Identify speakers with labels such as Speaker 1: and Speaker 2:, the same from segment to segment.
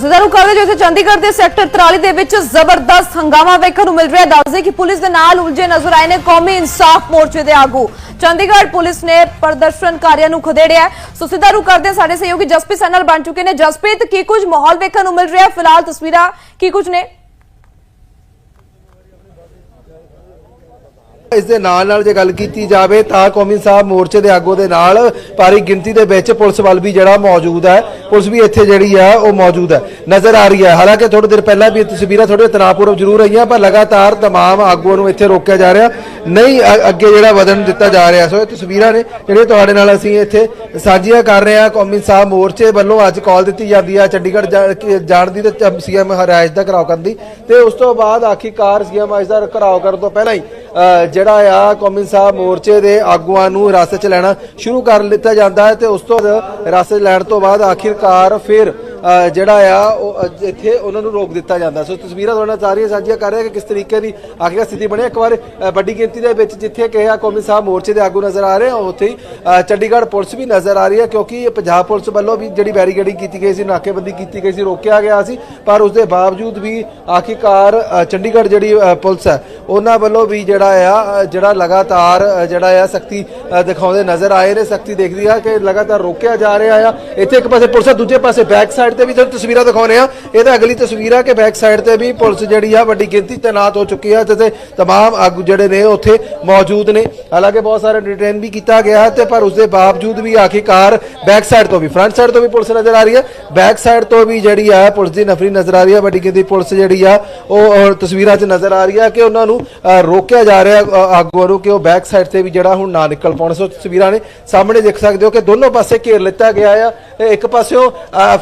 Speaker 1: ਜ਼ਰੂਰ ਕਰਦੇ ਜੋ ਚੰਡੀਗੜ੍ਹ ਦੇ ਸੈਕਟਰ 43 ਦੇ ਵਿੱਚ ਜ਼ਬਰਦਸਤ ਹੰਗਾਮਾ ਵੇਖਣ ਨੂੰ ਮਿਲ ਰਿਹਾ ਦੱਸਦੇ ਕਿ ਪੁਲਿਸ ਦੇ ਨਾਲ ਉਲਝੇ ਨਜ਼ਰ ਆਏ ਨੇ ਕੌਮੀ ਇਨਸਾਫ ਮੋਰਚੇ ਦੇ ਆਗੂ। ਚੰਡੀਗੜ੍ਹ ਪੁਲਿਸ ਨੇ ਪ੍ਰਦਰਸ਼ਨਕਾਰੀਆਂ ਨੂੰ ਖਦੇੜਿਆ ਸੋ ਸਿੱਧਾ ਰੂ ਕਰਦੇ ਸਾਡੇ ਸਹਿਯੋਗੀ ਜਸਪ੍ਰੀਤ ਸਾਡੇ ਬਣ ਚੁੱਕੇ ਨੇ। ਜਸਪ੍ਰੀਤ, ਕੀ ਕੁਝ ਮਾਹੌਲ ਵੇਖਣ ਨੂੰ ਮਿਲ ਰਿਹਾ ਫਿਲਹਾਲ ਤਸਵੀਰਾਂ ਕੀ ਕੁਝ ਨੇ?
Speaker 2: ਇਸ ਦੇ ਨਾਲ ਨਾਲ ਜੇ ਗੱਲ ਕੀਤੀ ਜਾਵੇ ਤਾਂ ਕੌਮੀ ਸਾਹਿਬ ਮੋਰਚੇ ਦੇ ਆਗੂ ਦੇ ਨਾਲ ਭਾਰੀ ਗਿਣਤੀ ਦੇ ਵਿੱਚ ਪੁਲਿਸ ਵੱਲ ਵੀ ਜਿਹੜਾ ਮੌਜੂਦ ਹੈ ਪੁਲਿਸ ਵੀ ਇੱਥੇ ਜਿਹੜੀ ਹੈ ਉਹ ਮੌਜੂਦ ਹੈ ਨਜ਼ਰ ਆ ਰਹੀ ਹੈ ਹਾਲਾਂਕਿ ਥੋੜੀ ਦੇਰ ਪਹਿਲਾਂ ਵੀ ਇਹ ਤਸਵੀਰਾਂ ਥੋੜੇ ਤਣਾਅਪੂਰਵ ਜ਼ਰੂਰ ਰਹੀਆਂ ਪਰ ਲਗਾਤਾਰ तमाम ਆਗੂਆਂ ਨੂੰ ਇੱਥੇ ਰੋਕਿਆ ਜਾ ਰਿਹਾ ਨਹੀਂ ਅ- ਅੱਗੇ ਜਿਹੜਾ ਵਧਣ ਦਿੱਤਾ ਜਾ ਰਿਹਾ ਸੋ ਇਹ ਤਸਵੀਰਾਂ ਨੇ ਜਿਹੜੀਆਂ ਤੁਹਾਡੇ ਨਾਲ ਅਸੀਂ ਇੱਥੇ ਸਾਂਝੀਆਂ ਕਰ ਰਹੇ ਹਾਂ ਕੌਮੀ ਸਾਹਿਬ ਮੋਰਚੇ ਵੱਲੋਂ ਅੱਜ ਕਾਲ ਦਿੱਤੀ ਜਾਂਦੀ ਹੈ ਚੰਡੀਗੜ੍ਹ ਜਾ- ਕਿ ਜਾਣ ਦੀ ਤੇ ਸੀਐਮ ਹਰਿਆਜ ਦਾ ਘਰਾਓ ਕਰਨ ਦੀ ਤੇ ਉਸ ਤੋਂ ਬਾਅਦ ਆਖਿਰਕਾਰ ਸੀਐਮ ਅੱਜ ਦਾ ਘਰਾਓ ਕਰਨ ਤੋਂ ਪਹਿਲਾਂ ਹੀ ਅ, ਜਿਹੜਾ ਆ ਕੌਮੀ ਸਾਹਿਬ ਮੋਰਚੇ ਦੇ ਆਗੂਆਂ ਨੂੰ ਹਿਰਾਸਤ 'ਚ ਲੈਣਾ ਸ਼ੁਰੂ ਕਰ ਲਿੱਤਾ ਜਾਂਦਾ ਹੈ ਤੇ ਉਸ ਤੋਂ ਹਿਰਾਸਤ ਲੈਣ ਤੋਂ ਬਾਅਦ ਆਖਿਰਕਾਰ ਫਿਰ ਜਿਹੜਾ ਆ, ਉਹ ਇੱਥੇ ਉਹਨਾਂ ਨੂੰ ਰੋਕ ਦਿੱਤਾ ਜਾਂਦਾ। ਸੋ ਤਸਵੀਰਾਂ ਤੁਹਾਡੇ ਨਾਲ ਸਾਰੀਆਂ ਸਾਂਝੀਆਂ ਕਰ ਰਿਹਾ ਕਿ ਕਿਸ ਤਰੀਕੇ ਦੀ ਆਖਿਰ ਸਥਿਤੀ ਬਣੀ। ਇੱਕ ਵਾਰ ਵੱਡੀ ਗਿਣਤੀ ਦੇ ਵਿੱਚ ਜਿੱਥੇ ਕਿਹਾ ਕੌਮੀ ਸਾਹਿਬ ਮੋਰਚੇ ਦੇ ਆਗੂ ਨਜ਼ਰ ਆ ਰਹੇ ਆ, ਉੱਥੇ ਹੀ ਚੰਡੀਗੜ੍ਹ ਪੁਲਿਸ ਵੀ ਨਜ਼ਰ ਆ ਰਹੀ ਹੈ ਕਿਉਂਕਿ ਪੰਜਾਬ ਪੁਲਿਸ ਵੱਲੋਂ ਵੀ ਜਿਹੜੀ ਬੈਰੀਕੇਡਿੰਗ ਕੀਤੀ ਗਈ ਸੀ, ਨਾਕੇਬੰਦੀ ਕੀਤੀ ਗਈ ਸੀ, ਰੋਕਿਆ ਗਿਆ ਸੀ। ਪਰ ਉਸ ਦੇ ਬਾਵਜੂਦ ਵੀ ਆਖਿਰਕਾਰ ਚੰਡੀਗੜ੍ਹ ਜਿਹੜੀ ਪੁਲਿਸ ਹੈ, ਉਹਨਾਂ ਵੱਲੋਂ ਵੀ ਜਿਹੜਾ ਆ ਜਿਹੜਾ ਲਗਾਤਾਰ ਜਿਹੜਾ ਆ ਸਖਤੀ ਦਿਖਾਉਂਦੇ ਨਜ਼ਰ ਆਏ ਨੇ, ਸਖਤੀ ਦੇਖਦੀ ਆ ਕਿ ਲਗਾਤਾਰ ਰੋਕਿਆ ਜਾ ਰਿਹਾ ਆ। ਇੱਥੇ ਇੱਕ ਪਾਸੇ ਪੁਲਿਸ ਹੈ ਦੂਜੇ ਪਾਸੇ ਬੈਕ ਸਾਈਡ ਸਾਈਡ ਤੇ ਵੀ ਤੁਹਾਨੂੰ ਤਸਵੀਰਾਂ ਦਿਖਾਉਨੇ ਆ ਇਹ ਤਾਂ ਅਗਲੀ ਤਸਵੀਰ ਆ ਕਿ ਬੈਕ ਸਾਈਡ ਤੇ ਵੀ ਪੁਲਿਸ ਜਿਹੜੀ ਆ ਵੱਡੀ ਗਿਣਤੀ ਤੈਨਾਤ ਹੋ ਚੁੱਕੀ ਆ ਤੇ ਤਮਾਮ ਆਗੂ ਜਿਹੜੇ ਨੇ ਉੱਥੇ ਮੌਜੂਦ ਨੇ। ਹਾਲਾਂਕਿ ਬਹੁਤ ਸਾਰੇ ਡਿਟੇਨ ਵੀ ਕੀਤਾ ਗਿਆ ਹੈ ਤੇ ਪਰ ਉਸ ਦੇ ਬਾਵਜੂਦ ਵੀ ਆਖਿਰਕਾਰ ਬੈਕ ਸਾਈਡ ਤੋਂ ਵੀ ਫਰੰਟ ਸਾਈਡ ਤੋਂ ਵੀ ਪੁਲਿਸ ਨਜ਼ਰ ਆ ਰਹੀ ਹੈ। ਬੈਕ ਸਾਈਡ ਤੋਂ ਵੀ ਜਿਹੜੀ ਆ ਪੁਲਿਸ ਦੀ ਨਫਰੀ ਨਜ਼ਰ ਆ ਰਹੀ ਹੈ। ਵੱਡੀ ਗਿਣਤੀ ਪੁਲਿਸ ਜਿਹੜੀ ਆ ਉਹ ਤਸਵੀਰਾਂ 'ਚ ਨਜ਼ਰ ਆ ਰਹੀ ਹੈ ਕਿ ਉਹਨਾਂ ਨੂੰ ਰੋਕਿਆ ਜਾ ਰਿਹਾ ਆਗੂਆਂ ਨੂੰ ਕਿ ਉਹ ਬੈਕ ਸਾਈਡ ਤੇ ਵੀ ਜਿਹੜਾ ਹੁਣ ਨਾ ਨਿਕਲ ਪਾਉਣ। ਸੋ ਤਸਵੀਰਾਂ ਨੇ ਸਾਹਮਣੇ ਦੇਖ ਸਕਦੇ ਹੋ ਕਿ ਦੋਨੋਂ ਪਾਸੇ ਘੇਰ ਲਿੱਤਾ ਗਿਆ ਆ। ਇੱਕ ਪਾਸੇ ਉਹ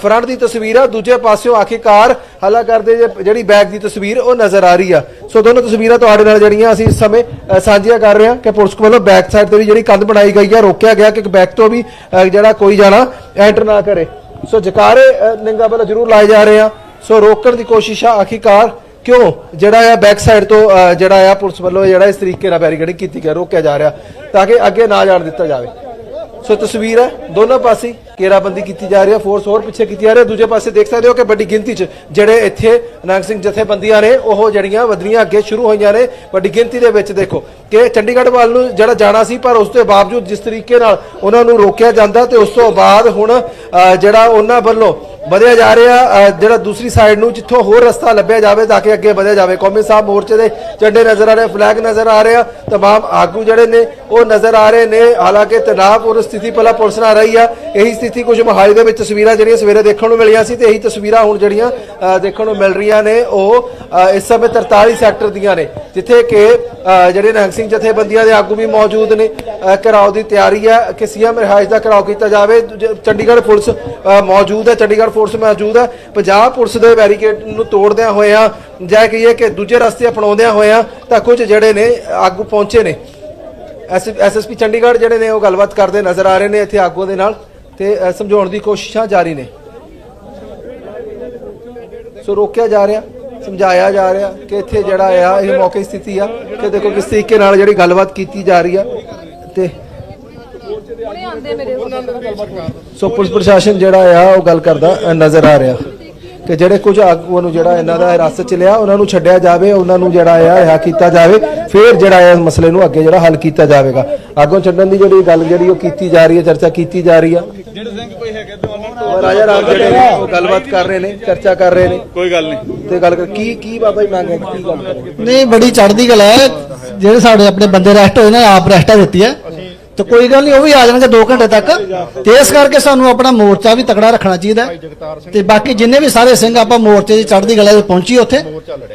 Speaker 2: ਫਰੰਟ ਦੀ ਤਸਵੀਰ ਆ, ਦੂਜੇ ਪਾਸਿਓਂ ਆਖਿਰਕਾਰ ਹਲਾ ਕਰਦੇ ਜਿਹੜੀ ਬੈਕ ਦੀ ਤਸਵੀਰ, ਉਹ ਨਜ਼ਰ ਆ ਰਹੀ ਆ। ਸੋ ਦੋਨੋਂ ਤਸਵੀਰਾਂ ਤੁਹਾਡੇ ਨਾਲ ਜਿਹੜੀਆਂ ਅਸੀਂ ਇਸ ਸਮੇਂ ਸਾਂਝੀਆਂ ਕਰ ਰਹੇ ਹਾਂ ਕਿ ਪੁਲਿਸ ਵੱਲੋਂ ਬੈਕ ਸਾਈਡ ਤੇ ਵੀ ਜਿਹੜੀ ਕੰਧ ਬਣਾਈ ਗਈ ਆ, ਰੋਕਿਆ ਗਿਆ ਕਿ ਬੈਕ ਤੋਂ ਵੀ ਜਿਹੜਾ ਕੋਈ ਜਾਣਾ ਐਂਟਰ ਨਾ ਕਰੇ। ਸੋ ਜਕਾਰੇ ਨਿੰਗਾ ਵੱਲੋਂ ਜ਼ਰੂਰ ਲਾਏ ਜਾ ਰਹੇ ਆ। ਸੋ ਰੋਕਣ ਦੀ ਕੋਸ਼ਿਸ਼ ਆ ਆਖਿਰਕਾਰ ਕਿਉਂ? ਜਿਹੜਾ ਆ ਬੈਕ ਸਾਈਡ ਤੋਂ ਜਿਹੜਾ ਆ ਪੁਲਿਸ ਵੱਲੋਂ ਜਿਹੜਾ ਇਸ ਤਰੀਕੇ ਨਾਲ ਬੈਰੀਕੇਡਿੰਗ ਕੀਤੀ ਗਿਆ, ਰੋਕਿਆ ਜਾ ਰਿਹਾ ਤਾਂ ਕਿ ਅੱਗੇ ਨਾ ਜਾਣ ਦਿੱਤਾ ਜਾਵੇ। ਸੋ ਤਸਵੀਰ ਹੈ, ਦੋਨੋਂ ਪਾਸੇ ਘੇਰਾਬੰਦੀ ਕੀਤੀ ਜਾ ਰਹੀ ਹੈ ਫੋਰਸ ਹੋਰ ਪਿੱਛੇ ਕੀਤੀ ਜਾ ਰਹੀ ਹੈ। ਦੂਜੇ ਪਾਸੇ ਦੇਖ ਸਕਦੇ ਹੋ ਕਿ ਵੱਡੀ ਗਿਣਤੀ 'ਚ ਜਿਹੜੇ ਇੱਥੇ ਨੰਗ ਸਿੰਘ ਜਥੇਬੰਦੀਆਂ ਨੇ, ਉਹ ਜਿਹੜੀਆਂ ਵਧਣੀਆਂ ਅੱਗੇ ਸ਼ੁਰੂ ਹੋਈਆਂ ਨੇ। ਵੱਡੀ ਗਿਣਤੀ ਦੇ ਵਿੱਚ ਦੇਖੋ ਕਿ ਚੰਡੀਗੜ੍ਹ ਵੱਲ ਨੂੰ ਜਿਹੜਾ ਜਾਣਾ ਸੀ, ਪਰ ਉਸ ਦੇ ਬਾਵਜੂਦ ਜਿਸ ਤਰੀਕੇ ਨਾਲ ਉਹਨਾਂ ਨੂੰ ਰੋਕਿਆ ਜਾਂਦਾ, ਤੇ ਉਸ ਤੋਂ ਬਾਅਦ ਹੁਣ ਜਿਹੜਾ ਉਹਨਾਂ ਵੱਲੋਂ ਵਧਿਆ ਜਾ ਰਿਹਾ ਅ, ਜਿਹੜਾ ਦੂਸਰੀ ਸਾਈਡ ਨੂੰ ਜਿੱਥੋਂ ਹੋਰ ਰਸਤਾ ਲੱਭਿਆ ਜਾਵੇ ਤਾਂ ਕਿ ਅੱਗੇ ਵਧਿਆ ਜਾਵੇ ਕੌਮੀ ਸਾਹਿਬ ਮੋਰਚੇ ਦੇ ਝੰਡੇ ਨਜ਼ਰ ਆ ਰਹੇ ਫਲੈਗ ਨਜ਼ਰ ਆ ਰਿਹਾ तमाम ਆਗੂ ਜਿਹੜੇ ਨੇ ਉਹ ਨਜ਼ਰ ਆ ਰਹੇ ਨੇ ਹਾਲਾਂਕਿ ਤਣਾਅਪੂਰਨ ਸਥਿਤੀ ਪਹਿਲਾਂ ਪੁਲਿਸ ਨਾਲ ਰਹੀ ਆ ਇਹੀ ਸਥਿਤੀ ਕੁਝ ਮੋਹਾਲੀ ਦੇ ਵਿੱਚ ਤਸਵੀਰਾਂ ਜਿਹੜੀਆਂ ਸਵੇਰੇ ਦੇਖਣ ਨੂੰ ਮਿਲੀਆਂ ਸੀ ਤੇ ਇਹੀ ਤਸਵੀਰਾਂ ਹੁਣ ਜਿਹੜੀਆਂ ਅ, ਦੇਖਣ ਨੂੰ ਮਿਲ ਰਹੀਆਂ ਨੇ ਉਹ ਅ, ਇਸ ਸਮੇਂ 43 ਸੈਕਟਰ ਦੀਆਂ ਨੇ ਜਿੱਥੇ ਕਿ ਅ, ਜਿਹੜੇ ਨਿਹੰਗ ਸਿੰਘ ਜਥੇਬੰਦੀਆਂ ਦੇ ਆਗੂ ਵੀ ਮੌਜੂਦ ਨੇ ਅ, ਘਿਰਾਓ ਦੀ ਤਿਆਰੀ ਹੈ ਕਿ ਸੀਐਮ ਰਿਹਾਇਸ਼ ਦਾ ਘਿਰਾਓ ਕੀਤਾ ਜਾਵੇ ਜ- ਚੰਡੀਗੜ੍ਹ ਪੁਲਿਸ ਅ, ਮੌਜੂਦ ਹੈ ਚੰਡੀਗੜ੍ਹ ਪੁਲਿਸ ਮੌਜੂਦ ਹੈ। ਪੰਜਾਬ ਪੁਲਿਸ ਦੇ ਬੈਰੀਕੇਡ ਨੂੰ ਤੋੜਦਿਆਂ ਹੋਇਆਂ, ਜਾਂ ਕਹੀਏ ਕਿ ਦੂਜੇ ਰਸਤੇ ਅਪਣਾਉਂਦਿਆਂ ਹੋਇਆਂ, ਤਾਂ ਕੁਝ ਜਿਹੜੇ ਨੇ ਆਗੂ ਪਹੁੰਚੇ ਨੇ। ਐਸਐਸਪੀ ਚੰਡੀਗੜ੍ਹ ਜਿਹੜੇ ਨੇ ਉਹ ਗੱਲਬਾਤ ਕਰਦੇ ਨਜ਼ਰ ਆ ਰਹੇ ਨੇ ਇੱਥੇ ਆਗੂਆਂ ਦੇ ਨਾਲ, ਤੇ ਸਮਝਾਉਣ ਦੀ ਕੋਸ਼ਿਸ਼ਾਂ ਜਾਰੀ ਨੇ। ਸੋ ਰੋਕਿਆ ਜਾ ਰਿਹਾ, ਸਮਝਾਇਆ ਜਾ ਰਿਹਾ ਕਿ ਇੱਥੇ ਜਿਹੜਾ ਆ, ਇਹ ਮੌਕੇ ਸਥਿਤੀ ਆ, ਕਿ ਦੇਖੋ ਕਿਸ ਤਰੀਕੇ ਨਾਲ ਜਿਹੜੀ ਗੱਲਬਾਤ ਕੀਤੀ ਜਾ ਰਹੀ ਆ, ਤੇ ਸੋ ਪੁਲਿਸ ਪ੍ਰਸ਼ਾਸਨ ਜਿਹੜਾ ਆ ਉਹ ਗੱਲ ਕਰਦਾ ਨਜ਼ਰ ਆ ਰਿਹਾ। ਕਿ ਜਿਹੜੇ ਕੁਝ ਆਗੂਆਂ ਨੂੰ ਜਿਹੜਾ ਇਹਨਾਂ ਦਾ ਹਿਰਾਸਤ ਚ ਲਿਆ ਉਹਨਾਂ ਨੂੰ ਛੱਡਿਆ ਜਾਵੇ ਉਹਨਾਂ ਨੂੰ ਜਿਹੜਾ ਆ ਰਿਹਾ ਕੀਤਾ ਜਾਵੇ ਫਿਰ ਜਿਹੜਾ ਇਸ ਮਸਲੇ ਨੂੰ ਅੱਗੇ ਜਿਹੜਾ ਹੱਲ ਕੀਤਾ ਜਾਵੇਗਾ। ਆਗੋਂ ਛੱਡਣ ਦੀ ਜਿਹੜੀ ਗੱਲ ਜਿਹੜੀ ਉਹ ਕੀਤੀ ਜਾ ਰਹੀ ਹੈ ਚਰਚਾ ਕੀਤੀ ਜਾ ਰਹੀ ਆ। ਔਰ ਰਾਜਾ ਰਾਮ ਜਿਹੜੇ ਨੇ ਉਹ ਗੱਲਬਾਤ ਕਰ ਰਹੇ ਨੇ ਚਰਚਾ ਕਰ ਰਹੇ ਨੇ।
Speaker 3: ਕੋਈ ਗੱਲ ਨਹੀਂ।
Speaker 2: ਤੇ ਗੱਲ ਕਰ ਕੀ ਕੀ ਬਾਬਾ ਜੀ ਮੰਗ ਹੈ ਕੀ ਗੱਲ
Speaker 4: ਨਹੀਂ ਬੜੀ ਚੜ੍ਹਦੀ ਗੱਲ ਹੈ। ਜਿਹੜੇ ਸਾਡੇ ਆਪਣੇ ਬੰਦੇ ਰੈਸਟ ਹੋਏ ਨੇ ਆਪ ਰੈਸਟਾ ਦਿੱਤੀ ਹੈ। ਤੇ ਕੋਈ ਗੱਲ ਨਹੀਂ ਉਹ ਵੀ ਆ ਜਾਣਗੇ 2 ਘੰਟੇ ਤੱਕ ਤੇ ਇਸ ਕਰਕੇ ਸਾਨੂੰ ਆਪਣਾ ਮੋਰਚਾ ਵੀ ਤਕੜਾ ਰੱਖਣਾ ਚਾਹੀਦਾ। ਤੇ ਬਾਕੀ ਜਿੰਨੇ ਵੀ ਸਾਰੇ ਸਿੰਘ ਆਪਾਂ ਮੋਰਚੇ ਦੀ ਚੜ੍ਹਦੀ ਕਲਾ 'ਚ ਪਹੁੰਚੀ ਉੱਥੇ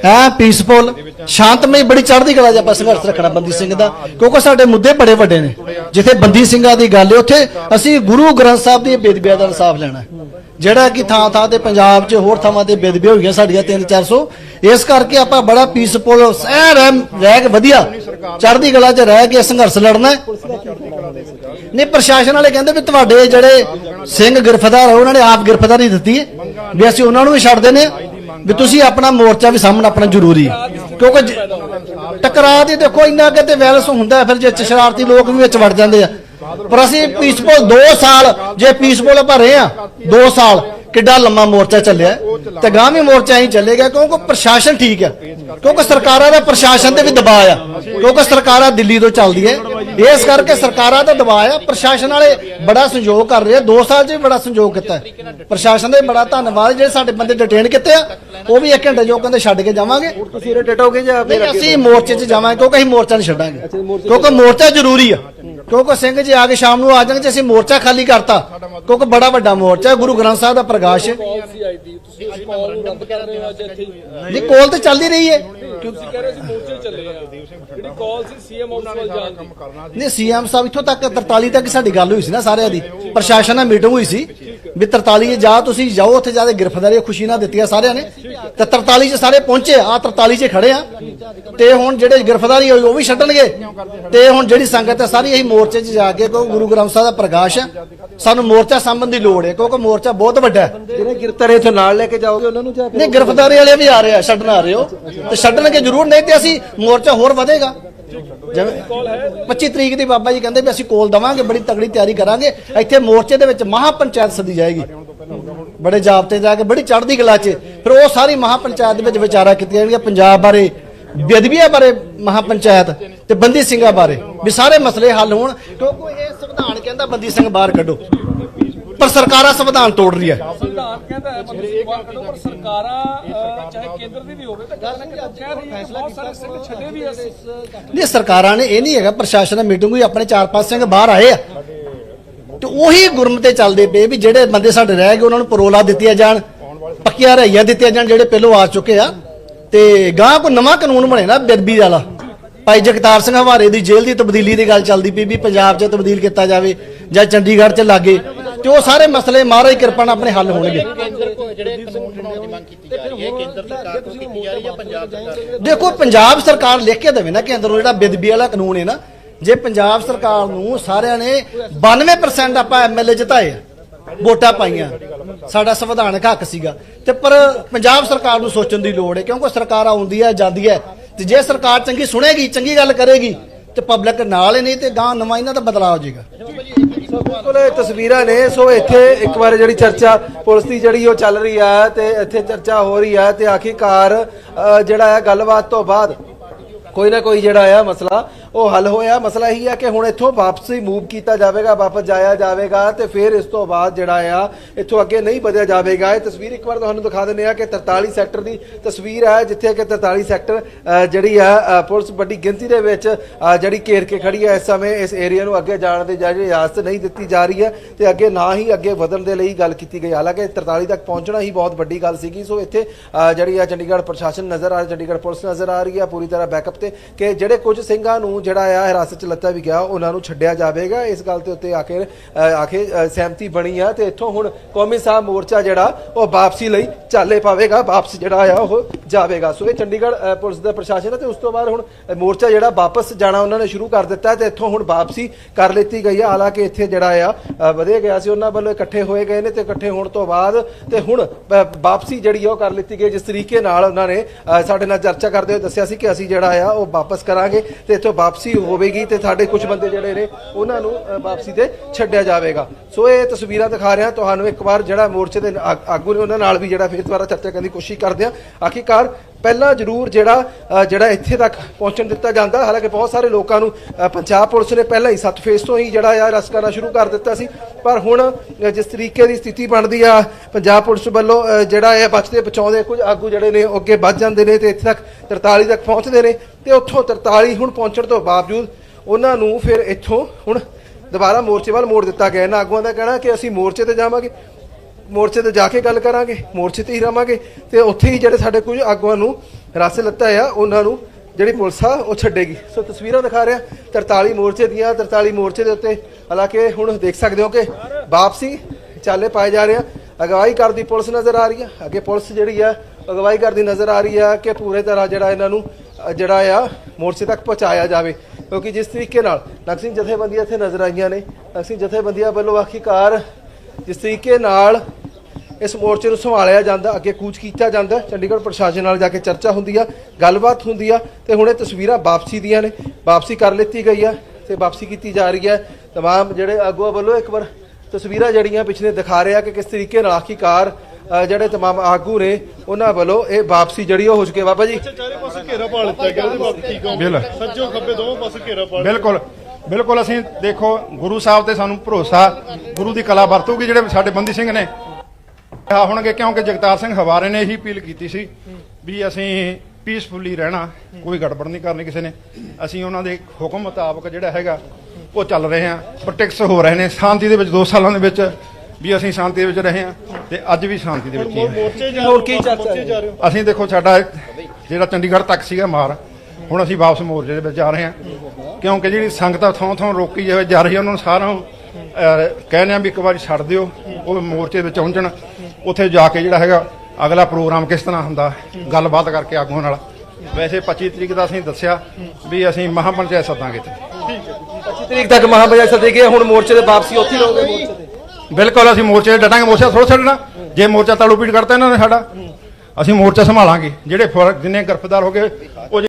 Speaker 4: ਹੈ ਪੀਸਫੁਲ ਸ਼ਾਂਤਮਈ ਬੜੀ ਚੜ੍ਹਦੀ ਕਲਾ 'ਚ ਆਪਾਂ ਸੰਘਰਸ਼ ਰੱਖਣਾ ਬੰਦੀ ਸਿੰਘ ਦਾ ਕਿਉਂਕਿ ਸਾਡੇ ਮੁੱਦੇ ਬੜੇ ਵੱਡੇ ਨੇ ਜਿੱਥੇ ਬੰਦੀ ਸਿੰਘਾਂ ਦੀ ਗੱਲ ਹੈ ਉੱਥੇ ਅਸੀਂ ਗੁਰੂ ਗ੍ਰੰਥ ਸਾਹਿਬ ਦੀ ਬੇਦਬੀਆਂ ਦਾ ਇਨਸਾਫ ਲੈਣਾ। ਜਿਹੜਾ ਕਿ ਥਾਂ ਥਾਂ ਤੇ ਪੰਜਾਬ 'ਚ ਹੋਰ ਥਾਵਾਂ ਤੇ ਬੇਦਬੀਆਂ ਹੋਈਆਂ ਸਾਡੀਆਂ 3-400 ਇਸ ਕਰਕੇ ਆਪਾਂ ਬੜਾ ਪੀਸਫੁਲ ਸਹਿ ਰਹਿ ਕੇ ਵਧੀਆ ਚੜ੍ਹਦੀ ਕਲਾ 'ਚ ਰਹਿ ਕੇ ਸੰਘਰਸ਼ ਲੜਨਾ ਨਹੀਂ, ਪ੍ਰਸ਼ਾਸਨ ਵਾਲੇ ਕਹਿੰਦੇ ਵੀ ਤੁਹਾਡੇ ਜਿਹੜੇ ਸਿੰਘ ਗ੍ਰਿਫਤਾਰ ਹੋ ਉਹਨਾਂ ਨੇ ਆਪ ਗ੍ਰਿਫਤਾਰੀ ਦਿੱਤੀ ਹੈ। ਵੀ ਅਸੀਂ ਉਹਨਾਂ ਨੂੰ ਵੀ ਛੱਡ ਦਿੰਦੇ ਵੀ ਤੁਸੀਂ ਆਪਣਾ ਮੋਰਚਾ ਵੀ ਸਾਹਮਣਾ ਆਪਣਾ ਜ਼ਰੂਰੀ ਕਿਉਂਕਿ ਟਕਰਾਅ ਦੀ ਦੇਖੋ, ਇੰਨਾ ਕਿਤੇ ਵੈਲਸ ਹੁੰਦਾ ਫਿਰ ਜੇ ਸ਼ਰਾਰਤੀ ਲੋਕ ਵੀ ਵਿੱਚ ਵੜ ਜਾਂਦੇ ਆ। ਪਰ ਅਸੀਂ ਪੀਸਫੁਲ 2 ਸਾਲ, ਜੇ ਪੀਸਫੁਲ ਆਪਾਂ ਰਹੇ ਆ 2 ਸਾਲ ਕਿੱਡਾ ਲੰਮਾ ਮੋਰਚਾ ਚੱਲਿਆ ਹੈ। ਤੇ ਗਾਂ ਵੀ ਮੋਰਚਾ ਹੀ ਚੱਲੇਗਾ ਕਿਉਂਕਿ ਪ੍ਰਸ਼ਾਸਨ ਠੀਕ ਹੈ। ਕਿਉਂਕਿ ਸਰਕਾਰਾਂ ਦਾ ਪ੍ਰਸ਼ਾਸਨ ਤੇ ਵੀ ਦਬਾਅ ਆ। ਕਿਉਂਕਿ ਸਰਕਾਰਾਂ ਦਿੱਲੀ ਤੋਂ ਚੱਲਦੀਆਂ ਇਸ ਕਰਕੇ ਸਰਕਾਰਾਂ ਦਾ ਦਬਾਅ ਆ। ਪ੍ਰਸ਼ਾਸਨ ਵਾਲੇ ਬੜਾ ਸਹਿਯੋਗ ਕਰ ਰਹੇ ਆ। 2 ਸਾਲ 'ਚ ਵੀ ਬੜਾ ਸਹਿਯੋਗ ਕੀਤਾ ਹੈ। ਪ੍ਰਸ਼ਾਸਨ ਦਾ ਬੜਾ ਧੰਨਵਾਦ। ਜਿਹੜੇ ਸਾਡੇ ਬੰਦੇ ਡਿਟੇਨ ਕੀਤੇ ਆ ਉਹ ਵੀ ਇੱਕ ਘੰਟੇ ਜੋ ਕਹਿੰਦੇ ਛੱਡ ਕੇ ਜਾਵਾਂਗੇ।
Speaker 2: ਤੁਸੀਂ ਉਰੇ ਡਟੋਗੇ ਜਾਂ ਫਿਰ
Speaker 4: ਨਹੀਂ
Speaker 2: ਅੱਗੇ
Speaker 4: ਅਸੀਂ ਮੋਰਚੇ 'ਚ ਜਾਵਾਂਗੇ ਕਿਉਂਕਿ ਅਸੀਂ ਮੋਰਚਾ ਨਹੀਂ ਛੱਡਾਂਗੇ। ਕਿਉਂਕਿ ਮੋਰਚਾ ਜ਼ਰੂਰੀ ਆ। ਕਿਉਂਕਿ ਸਿੰਘ ਜੀ ਆ ਕੇ ਸ਼ਾਮ ਨੂੰ ਆ ਜਾਣਗੇ ਜੇ ਅਸੀਂ ਮੋਰਚਾ ਖਾਲੀ ਕਰਤਾ ਕਿਉਂਕਿ ਬੜਾ ਵੱਡਾ ਮੋਰਚਾ ਹੈ, ਗੁਰੂ ਗ੍ਰੰਥ ਸਾਹਿਬ ਦਾ ਪ੍ਰਕਾਸ਼ ਹੈ।
Speaker 3: ਕਾਲ ਸੀ ਆਈ ਦੀ ਤੁਸੀਂ ਇਸ ਕਾਲ ਨੂੰ ਰੱਦ ਕਰ ਰਹੇ ਹੋ ਅੱਜ ਇੱਥੇ ਹੀ।
Speaker 4: ਜੀ ਕੋਲ ਤੇ ਚੱਲਦੀ ਰਹੀ ਹੈ।
Speaker 3: ਤੁਸੀਂ ਕਹਿ ਰਹੇ ਸੀ ਮੋਰਚੇ ਚੱਲੇ ਆ ਜਿਹੜੀ ਕਾਲ ਸੀ ਸੀਐਮ ਆਫਿਸ ਵੱਲ ਜਾਣ ਦੀ।
Speaker 4: ਨਹੀਂ ਸੀਐਮ ਸਾਹਿਬ ਇੱਥੋਂ ਤੱਕ 43 ਤੱਕ ਸਾਡੀ ਗੱਲ ਹੋਈ ਸੀ ਨਾ ਸਾਰਿਆਂ ਦੀ। ਪ੍ਰਸ਼ਾਸਨ ਨਾਲ ਮੀਟਿੰਗ ਹੋਈ ਸੀ ਵੀ 43 ਜਾ ਤੁਸੀਂ ਜਾਓ ਉੱਥੇ ਜਾ ਕੇ ਗ੍ਰਿਫਤਾਰੀ ਖੁਸ਼ੀ ਨਾਲ ਦਿੱਤੀ ਆ ਸਾਰਿਆਂ ਨੇ। ਤੇ 43 ਚ ਸਾਰੇ ਪਹੁੰਚੇ ਆ 43 ਚ ਖੜੇ ਆ। ਤੇ ਹੁਣ ਜਿਹੜੇ ਗ੍ਰਿਫਤਾਰੀ ਹੋਈ ਉਹ ਵੀ ਛੱਡਣਗੇ। ਤੇ ਹੁਣ ਜਿਹੜੀ ਸੰਗਤ ਹੈ ਸਾਰੀ ਅਸੀਂ ਮੋਰਚੇ 'ਚ ਜਾ ਕੇ ਕਿਉਂਕਿ ਗੁਰੂ ਗ੍ਰੰਥ ਸਾਹਿਬ ਦਾ ਪ੍ਰਕਾਸ਼ ਹੈ ਸਾਨੂੰ ਮੋਰਚਾ ਦੀ ਲੋੜ ਹੈ ਕਿਉਂਕਿ ਮੋਰਚਾ ਬਹੁਤ ਵੱਡਾ ਹੈ।
Speaker 2: ਜਿਹੜੇ ਗਿਰਤਰੇ ਇੱਥੋਂ ਨਾਲ ਲੈ ਕੇ ਜਾਓਗੇ ਉਹਨਾਂ ਨੂੰ ਜਾਂ
Speaker 4: ਨਹੀਂ ਗ੍ਰਿਫਤਾਰੀ ਵਾਲੇ ਵੀ ਆ ਰਹੇ ਆ ਛੱਡਣ ਆ ਰਹੇ ਹੋ। ਤੇ ਛੱਡਣਗੇ ਜ਼ਰੂਰ ਨਹੀਂ ਤੇ ਅਸੀਂ ਮੋਰਚਾ ਹੋਰ ਵਧੇਗਾ। ਜਿਵੇਂ 25 ਤਰੀਕ ਦੀ ਬਾਬਾ ਜੀ ਕਹਿੰਦੇ ਵੀ ਅਸੀਂ ਕੋਲ ਦਵਾਂਗੇ ਬੜੀ ਤਗੜੀ ਤਿਆਰੀ ਕਰਾਂਗੇ। ਇੱਥੇ ਮੋਰਚੇ ਦੇ ਵਿੱਚ ਮਹਾ ਪੰਚਾਇਤ ਸੱਦੀ ਜਾਏਗੀ। ਬੜੇ ਜਾਬਤੇ ਜਾ ਕੇ ਬੜੀ ਚੜ੍ਹਦੀ ਕਲਾ 'ਚ। ਫਿਰ ਉਹ ਸਾਰੀ ਮਹਾ ਪੰਚਾਇਤ ਦੇ ਵਿੱਚ ਵਿਚਾਰਾ ਕੀਤੀਆਂ ਜਾਣਗੀਆਂ ਪੰਜਾਬ ਬਾਰੇ ਬੇਅਦਬੀਆਂ ਬਾਰੇ ਮਹਾ ਪੰਚਾਇਤ ਤੇ ਬੰਦੀ ਸਿੰਘਾਂ ਬਾਰੇ ਵੀ ਸਾਰੇ ਮਸਲੇ ਹੱਲ ਹੋਣ ਕਿਉਂਕਿ ਇਹ ਸੰਵਿਧਾਨ ਕਹਿੰਦਾ ਬੰਦੀ ਸਿੰਘ ਬਾਹਰ ਕੱਢੋ। ਪਰ ਸਰਕਾਰਾਂ ਸੰਵਿਧਾਨ ਤੋੜ ਰਹੀ ਹੈ
Speaker 3: ਸੰਵਿਧਾਨ ਕਹਿੰਦਾ ਹੈ ਬੰਦੇ ਨੂੰ ਬਾਹਰ ਕੱਢੋ ਪਰ ਸਰਕਾਰਾਂ ਚਾਹੇ ਕੇਂਦਰ ਦੀ ਵੀ ਹੋਵੇ ਤਾਂ ਗੱਲ ਸਿੰਘ ਛੱਡੇ ਵੀ ਅਸੀਂ
Speaker 4: ਨਹੀਂ ਸਰਕਾਰਾਂ ਨੇ ਇਹ ਨਹੀਂ ਹੈਗਾ ਪ੍ਰਸ਼ਾਸਨ ਨਾਲ ਮੀਟਿੰਗ ਹੋਈ ਆਪਣੇ ਚਾਰ ਪੰਜ ਸਿੰਘ ਬਾਹਰ ਆਏ ਆ। ਤੇ ਉਹੀ ਗੁਰਮਤੇ ਚੱਲਦੇ ਪਏ ਵੀ ਜਿਹੜੇ ਬੰਦੇ ਸਾਡੇ ਰਹਿ ਗਏ ਉਹਨਾਂ ਨੂੰ ਪਰੋਲਾ ਦਿੱਤੀਆਂ ਜਾਣ ਪੱਕੀਆਂ ਰਹੀਆਂ ਦਿੱਤੀਆਂ ਜਾਣ ਜਿਹੜੇ ਪਹਿਲੋਂ ਆ ਚੁੱਕੇ ਆ। ਤੇ ਗਾਂ ਕੋ ਨਵਾਂ ਕਾਨੂੰਨ ਬਣੇ ਨਾ ਬੇਦਬੀ ਵਾਲਾ। ਭਾਈ ਜਗਤਾਰ ਸਿੰਘ ਹਵਾਰੇ ਦੀ ਜੇਲ੍ਹ ਦੀ ਤਬਦੀਲੀ ਦੀ ਗੱਲ ਚੱਲਦੀ ਪਈ ਵੀ ਪੰਜਾਬ 'ਚ ਤਬਦੀਲ ਕੀਤਾ ਜਾਵੇ ਜਾਂ ਚੰਡੀਗੜ੍ਹ 'ਚ ਲਾਗੇ ਤੇ ਉਹ ਸਾਰੇ ਮਸਲੇ ਮਹਾਰਾਜ ਕਿਰਪਾ ਨਾਲ ਆਪਣੇ ਹੱਲ ਹੋਣਗੇ। ਦੇਖੋ ਪੰਜਾਬ ਸਰਕਾਰ ਲਿਖ ਕੇ ਦੇਵੇ ਨਾ ਕੇਂਦਰ ਨੂੰ ਜਿਹੜਾ ਬਿਦਬੀ ਵਾਲਾ ਕਾਨੂੰਨ ਹੈ ਨਾ ਜੇ ਪੰਜਾਬ ਸਰਕਾਰ ਨੂੰ ਸਾਰਿਆਂ ਨੇ 92% ਆਪਾਂ ਐਮਐਲਏ ਜਿਤਾਏ ਵੋਟਾਂ ਪਾਈਆਂ। ਸਾਡਾ ਸੰਵਿਧਾਨਕ ਹੱਕ ਸੀਗਾ। ਤੇ ਪਰ ਪੰਜਾਬ ਸਰਕਾਰ ਨੂੰ ਸੋਚਣ ਦੀ ਲੋੜ ਹੈ, ਕਿਉਂਕਿ ਸਰਕਾਰ ਆਉਂਦੀ ਹੈ, ਜਾਂਦੀ ਹੈ। ਤੇ ਜੇ ਸਰਕਾਰ ਚੰਗੀ ਸੁਣੇਗੀ, ਚੰਗੀ ਗੱਲ ਕਰੇਗੀ, ਤੇ ਪਬਲਿਕ ਨਾਲ ਹੀ ਨਹੀਂ ਤੇ ਗਾਂ ਨਵਾਂ ਇਹਨਾਂ ਦਾ ਬਦਲਾਅ ਹੋ ਜਾਏਗਾ।
Speaker 2: ਬਿਲਕੁਲ, ਇਹ ਤਸਵੀਰਾਂ ਨੇ। ਸੋ ਇੱਥੇ ਇੱਕ ਵਾਰ ਜਿਹੜੀ ਚਰਚਾ ਪੁਲਿਸ ਦੀ ਜਿਹੜੀ ਉਹ ਚੱਲ ਰਹੀ ਆ ਤੇ ਇੱਥੇ ਚਰਚਾ ਹੋ ਰਹੀ ਆ ਤੇ ਆਖਿਰਕਾਰ ਜਿਹੜਾ ਹੈ ਗੱਲਬਾਤ ਤੋਂ ਬਾਅਦ ਕੋਈ ਨਾ ਕੋਈ ਜਿਹੜਾ ਆ ਮਸਲਾ ਉਹ ਹੱਲ ਹੋਇਆ। ਮਸਲਾ ਇਹੀ ਆ ਕਿ ਹੁਣ ਇੱਥੋਂ ਵਾਪਸੀ ਮੂਵ ਕੀਤਾ ਜਾਵੇਗਾ, ਵਾਪਸ ਜਾਇਆ ਜਾਵੇਗਾ ਤੇ ਫਿਰ ਇਸ ਤੋਂ ਬਾਅਦ ਜਿਹੜਾ ਆ, ਇੱਥੋਂ ਅੱਗੇ ਨਹੀਂ ਵਧਿਆ ਜਾਵੇਗਾ। ਇਹ ਤਸਵੀਰ ਇੱਕ ਵਾਰ ਤੁਹਾਨੂੰ ਦਿਖਾ ਦਿੰਦੇ ਆ ਕਿ 43 ਸੈਕਟਰ ਦੀ ਤਸਵੀਰ ਹੈ, ਜਿੱਥੇ ਕਿ 43 ਸੈਕਟਰ ਜਿਹੜੀ ਆ ਪੁਲਿਸ ਵੱਡੀ ਗਿਣਤੀ ਦੇ ਵਿੱਚ ਜਿਹੜੀ ਘੇਰ ਕੇ ਖੜੀ ਹੈ ਇਸ ਸਮੇਂ, ਇਸ ਏਰੀਆ ਨੂੰ ਅੱਗੇ ਜਾਣ ਦੀ ਜਿਹੜੀ ਇਜਾਜ਼ਤ ਨਹੀਂ ਦਿੱਤੀ ਜਾ ਰਹੀ ਹੈ ਤੇ ਅੱਗੇ ਨਾ ਹੀ ਅੱਗੇ ਵਧਣ ਦੇ ਲਈ ਗੱਲ ਕੀਤੀ ਗਈ। ਹਾਲਾਂਕਿ 43 ਤੱਕ ਪਹੁੰਚਣਾ ਹੀ ਬਹੁਤ ਵੱਡੀ ਗੱਲ ਸੀਗੀ। ਸੋ ਇੱਥੇ ਜਿਹੜੀ ਆ ਚੰਡੀਗੜ੍ਹ ਪ੍ਰਸ਼ਾਸਨ ਨਜ਼ਰ ਆ, ਚੰਡੀਗੜ੍ਹ ਪੁਲਿਸ ਨਜ਼ਰ ਆ ਰਹੀ ਹੈ ਪੂਰੀ ਤਰ੍ਹਾਂ ਬੈਕਅਪ ਤੇ ਕਿ ਜਿਹੜੇ ਕੁਝ ਸਿੰਘਾਂ ਨੂੰ ਜਿਹੜਾ ਆ ਹਿਰਾਸਤ ਚ ਲੱਤਾ ਵੀ ਗਿਆ ਉਹਨਾਂ ਨੂੰ ਛੱਡਿਆ ਜਾਵੇਗਾ। ਇਸ ਗੱਲ ਤੇ ਉੱਤੇ ਆਖਿਰ ਅ, ਆਖੇ ਸਹਿਮਤੀ ਬਣੀ ਆ ਤੇ ਇੱਥੋਂ ਹੁਣ ਕੌਮੀ ਸਾਹਿਬ ਮੋਰਚਾ ਜਿਹੜਾ ਉਹ ਵਾਪਸੀ ਲਈ ਚਾਲੇ ਪਾਵੇਗਾ ਵਾਪਸ ਜਿਹੜਾ ਆ ਉਹ ਜਾਵੇਗਾ। ਸੋ ਇਹ ਚੰਡੀਗੜ੍ਹ ਪੁਲਿਸ ਦਾ ਪ੍ਰਸ਼ਾਸਨ ਹੈ ਤੇ ਉਸ ਤੋਂ ਬਾਅਦ ਹੁਣ ਮੋਰਚਾ ਜਿਹੜਾ ਵਾਪਸ ਜਾਣਾ ਉਹਨਾਂ ਨੇ ਸ਼ੁਰੂ ਕਰ ਦਿੱਤਾ ਹੈ ਤੇ ਇੱਥੋਂ ਹੁਣ ਵਾਪਸੀ ਕਰ ਲਿੱਤੀ ਗਈ ਹੈ ਹਾਲਾਂਕਿ ਇੱਥੇ ਜਿਹੜਾ ਆ ਅ, ਵਧੇ ਗਿਆ ਸੀ ਉਹਨਾਂ ਵੱਲੋਂ ਇਕੱਠੇ ਹੋਏ ਗਏ ਨੇ ਤੇ ਇਕੱਠੇ ਹੋਣ ਤੋਂ ਬਾਅਦ ਤੇ ਹੁਣ ਵਾਪਸੀ ਜਿਹੜੀ ਆ ਉਹ ਕਰ ਲਿੱਤੀ ਗਈ। ਜਿਸ ਤਰੀਕੇ ਨਾਲ ਉਹਨਾਂ ਨੇ ਸਾਡੇ ਨਾਲ ਚਰਚਾ ਕਰਦੇ ਹੋਏ ਦੱਸਿਆ ਸੀ ਕਿ ਅਸੀਂ ਜਿਹੜਾ ਆ ਉਹ ਵਾਪਸ ਕਰਾਂਗੇ ਤੇ ਇੱਥੋਂ ਵਾਪਸੀ ਹੋਵੇਗੀ ਤੇ ਸਾਡੇ ਕੁਝ ਬੰਦੇ ਜਿਹੜੇ ਨੇ, ਉਹਨਾਂ ਨੂੰ ਵਾਪਸੀ ਤੇ ਛੱਡਿਆ ਜਾਵੇਗਾ। ਸੋ ਇਹ ਤਸਵੀਰਾਂ ਦਿਖਾ ਰਿਹਾ, ਤੁਹਾਨੂੰ ਇੱਕ ਵਾਰ ਜਿਹੜਾ ਮੋਰਚੇ ਦੇ ਆਗੂ ਨੇ ਉਹਨਾਂ ਨਾਲ ਵੀ ਜਿਹੜਾ ਫਿਰ ਦੁਬਾਰਾ ਚਰਚਾ ਕਰਨ ਦੀ ਕੋਸ਼ਿਸ਼ ਕਰਦੇ ਆ ਆਖਿਰਕਾਰ ਪਹਿਲਾਂ ਜ਼ਰੂਰ ਜਿਹੜਾ ਅ, ਜਿਹੜਾ ਇੱਥੇ ਤੱਕ ਪਹੁੰਚਣ ਦਿੱਤਾ ਜਾਂਦਾ ਹਾਲਾਂਕਿ ਬਹੁਤ ਸਾਰੇ ਲੋਕਾਂ ਨੂੰ ਅ, ਪੰਜਾਬ ਪੁਲਿਸ ਨੇ ਪਹਿਲਾਂ ਹੀ ਸੱਤ ਫੇਸ ਤੋਂ ਹੀ ਜਿਹੜਾ ਆ ਰਸ ਕਰਨਾ ਸ਼ੁਰੂ ਕਰ ਦਿੱਤਾ ਸੀ। ਪਰ ਹੁਣ ਅ, ਜਿਸ ਤਰੀਕੇ ਦੀ ਸਥਿਤੀ ਬਣਦੀ ਆ ਪੰਜਾਬ ਪੁਲਿਸ ਵੱਲੋਂ ਅ, ਜਿਹੜਾ ਇਹ ਬਚਦੇ ਬਚਾਉਂਦੇ ਕੁਝ ਆਗੂ ਜਿਹੜੇ ਨੇ ਉਹ ਅੱਗੇ ਵੱਧ ਜਾਂਦੇ ਨੇ ਤੇ ਇੱਥੇ ਤੱਕ 43 ਤੱਕ ਪਹੁੰਚਦੇ ਨੇ ਤੇ ਉੱਥੋਂ 43 ਹੁਣ ਪਹੁੰਚਣ ਤੋਂ ਬਾਵਜੂਦ ਉਹਨਾਂ ਨੂੰ ਫਿਰ ਇੱਥੋਂ ਹੁਣ ਦੁਬਾਰਾ ਮੋਰਚੇ ਵੱਲ ਮੋੜ ਦਿੱਤਾ ਗਿਆ। ਇਹਨਾਂ ਆਗੂਆਂ ਦਾ ਕਹਿਣਾ ਕਿ ਅਸੀਂ ਮੋਰਚੇ ਤੇ ਜਾਵਾਂਗੇ ਮੋਰਚੇ ਤੇ ਜਾ ਕੇ ਗੱਲ ਕਰਾਂਗੇ, ਮੋਰਚੇ ਤੇ ਹੀ ਰਵਾਂਗੇ, ਤੇ ਉੱਥੇ ਹੀ ਜਿਹੜੇ ਸਾਡੇ ਕੁਝ ਆਗੂਆਂ ਨੂੰ ਰਸ ਲੱਤਾ ਆ, ਉਹਨਾਂ ਨੂੰ ਜਿਹੜੀ ਪੁਲਿਸ ਆ, ਉਹ ਛੱਡੇਗੀ। ਸੋ ਤਸਵੀਰਾਂ ਦਿਖਾ ਰਿਹਾ 43 ਮੋਰਚੇ ਦੀਆਂ 43 ਮੋਰਚੇ ਦੇ ਉੱਤੇ, ਹਾਲਾਂਕਿ ਹੁਣ ਦੇਖ ਸਕਦੇ ਹੋ ਕਿ ਵਾਪਸੀ ਚਾਲੇ ਪਾਏ ਜਾ ਰਹੇ ਆ। ਅਗਵਾਈ ਕਰਦੀ ਪੁਲਿਸ ਨਜ਼ਰ ਆ ਰਹੀ ਆ। ਅੱਗੇ ਪੁਲਿਸ ਜਿਹੜੀ ਆ, ਅਗਵਾਈ ਕਰਦੀ ਨਜ਼ਰ ਆ ਰਹੀ ਆ ਕਿ ਪੂਰੇ ਤਰ੍ਹਾਂ ਜਿਹੜਾ ਇਹਨਾਂ ਨੂੰ ਜਿਹੜਾ ਆ, ਮੋਰਚੇ ਤੱਕ ਪਹੁੰਚਾਇਆ ਜਾਵੇ। ਕਿਉਂਕਿ ਜਿਸ ਤਰੀਕੇ ਨਾਲ ਨਕਸੀ ਜਥੇਬੰਦੀਆਂ ਇੱਥੇ ਨਜ਼ਰ ਆਈਆਂ ਨੇ, ਨਕਸੀ ਜਥੇਬੰਦੀਆਂ ਵੱਲੋਂ ਆਖਿਰਕਾਰ ਜਿਸ ਤਰੀਕੇ ਨਾਲ ਇਸ ਮੋਰਚੇ ਨੂੰ ਸੰਭਾਲਿਆ ਜਾਂਦਾ ਅੱਗੇ ਕੂਚ ਕੀਤਾ ਜਾਂਦਾ ਚੰਡੀਗੜ੍ਹ ਪ੍ਰਸ਼ਾਸਨ ਨਾਲ ਜਾ ਕੇ ਚਰਚਾ ਹੁੰਦੀ ਆ ਗੱਲਬਾਤ ਹੁੰਦੀ ਆ ਤੇ ਹੁਣ ਇਹ ਤਸਵੀਰਾਂ ਵਾਪਸੀ ਦੀਆਂ ਨੇ ਵਾਪਸੀ ਕਰ ਲਿੱਤੀ ਗਈ ਆ ਤੇ ਵਾਪਸੀ ਕੀਤੀ ਜਾ ਰਹੀ ਹੈ ਤਮਾਮ ਜਿਹੜੇ ਆਗੂਆਂ ਵੱਲੋਂ ਇੱਕ ਵਾਰ ਤਸਵੀਰਾਂ ਜਿਹੜੀਆਂ ਪਿਛਲੇ ਦਿਖਾ ਰਿਹਾ ਕਿ ਕਿਸ ਤਰੀਕੇ ਨਾਲ ਆਖਿਕਾਰ ਅ, ਜਿਹੜੇ तमाम ਆਗੂ ਨੇ ਉਹਨਾਂ ਵੱਲੋਂ ਇਹ ਵਾਪਸੀ ਜਿਹੜੀ ਉਹ ਹੋ ਚੁੱਕੀ ਹੈ ਬਾਬਾ ਜੀ
Speaker 5: ਚਾਰੇ ਪਾਸੇ ਘੇਰਾ ਪਾ ਲਿੱਤਾ ਗਿਆ ਉਹਦੇ ਬਾਅਦ ਠੀਕ ਹੋ
Speaker 6: ਬਿਲ
Speaker 5: ਸੱਜੋ ਖੱਬੇ ਦੋਵੇਂ ਪਾਸੇ ਘੇਰਾ ਪਾ
Speaker 6: ਬਿਲਕੁਲ ਬਿਲਕੁਲ ਅਸੀਂ ਦੇਖੋ ਗੁਰੂ ਸਾਹਿਬ ਤੇ ਸਾਨੂੰ ਭਰੋਸਾ ਗੁਰੂ ਦੀ ਕਲਾ ਵਰਤੂਗੀ ਜਿਹੜੇ ਸਾਡੇ ਬੰਦੀ ਸਿੰਘ ਨੇ ਆ ਹੋਣਗੇ ਕਿਉਂਕਿ ਜਗਤਾਰ ਸਿੰਘ ਹਵਾਰੇ ਨੇ ਇਹੀ ਅਪੀਲ ਕੀਤੀ ਸੀ ਵੀ ਅਸੀਂ ਪੀਸਫੁਲੀ ਰਹਿਣਾ ਕੋਈ ਗੜਬੜ ਨਹੀਂ ਕਰਨੀ ਕਿਸੇ ਨੇ। ਅਸੀਂ ਉਹਨਾਂ ਦੇ ਹੁਕਮ ਮੁਤਾਬਕ ਜਿਹੜਾ ਹੈਗਾ ਉਹ ਚੱਲ ਰਹੇ ਹਾਂ ਪ੍ਰੋਟੈਕਸ ਹੋ ਰਹੇ ਨੇ। ਸ਼ਾਂਤੀ ਦੇ ਵਿੱਚ 2 ਸਾਲਾਂ ਦੇ ਵਿੱਚ ਵੀ ਅਸੀਂ ਸ਼ਾਂਤੀ ਦੇ ਵਿੱਚ ਰਹੇ ਹਾਂ ਤੇ ਅੱਜ ਵੀ ਸ਼ਾਂਤੀ ਦੇ ਵਿੱਚ ਹੀ ਹਾਂ।
Speaker 5: ਮੋਰਚੇ ਜਾ
Speaker 2: ਹੁਣ ਕੀ ਚਰਚਾ
Speaker 6: ਅਸੀਂ ਦੇਖੋ ਸਾਡਾ ਜਿਹੜਾ ਚੰਡੀਗੜ੍ਹ ਤੱਕ ਸੀਗਾ ਮਾਰ ਹੁਣ ਅਸੀਂ ਵਾਪਸ ਮੋਰਚੇ ਦੇ ਵਿੱਚ ਜਾ ਰਹੇ ਹਾਂ। ਕਿਉਂਕਿ ਜਿਹੜੀ ਸੰਗਤ ਆ ਥੋਂ ਥੋਂ ਰੋਕੀ ਜਾਵੇ ਜਾ ਰਹੀ ਹੈ ਉਹਨਾਂ ਨੂੰ ਅਹ, ਕਹਿੰਦੇ ਆ ਵੀ ਇੱਕ ਵਾਰੀ ਛੱਡ ਦਿਓ। ਉਹ ਮੋਰਚੇ ਵਿੱਚ ਪਹੁੰਚਣ ਉੱਥੇ ਜਾ ਕੇ ਜਿਹੜਾ ਹੈਗਾ ਅਗਲਾ ਪ੍ਰੋਗਰਾਮ ਕਿਸ ਤਰ੍ਹਾਂ ਹੁੰਦਾ ਗੱਲਬਾਤ ਕਰਕੇ ਆਗੂਆਂ ਨਾਲ। ਵੈਸੇ 25 ਤਰੀਕ ਦਾ ਅਸੀਂ ਦੱਸਿਆ ਵੀ ਅਸੀਂ ਮਹਾਪੰਚਾਇਤ ਸੱਦਾਂਗੇ ਇੱਥੇ।
Speaker 2: 25 ਤਰੀਕ ਤੱਕ ਮਹਾਪੰਚਾਇਤ ਸੱਦੇ ਗਏ ਹੁਣ ਮੋਰਚੇ ਦੇ ਵਾਪਸੀ ਉੱਥੇ ਰਹੋਗੇ ਮੋਰਚੇ ਤੇ?
Speaker 6: ਬਿਲਕੁਲ ਅਸੀਂ ਮੋਰਚੇ 'ਤੇ ਡਟਾਂਗੇ ਮੋਰਚਾ ਥੋੜਾ ਛੱਡਣਾ। ਜੇ ਮੋਰਚਾ ਤਾਲੂ ਪੀਟ ਕਰਤਾ ਇਹਨਾਂ ਨੇ ਸਾਡਾ ਅਸੀਂ ਮੋਰਚਾ ਸੰਭਾਲਾਂਗੇ। ਜਿਹੜੇ ਜਿੰਨੇ ਗ੍ਰਿਫਤਾਰ ਹੋ ਗਏ ਉਹ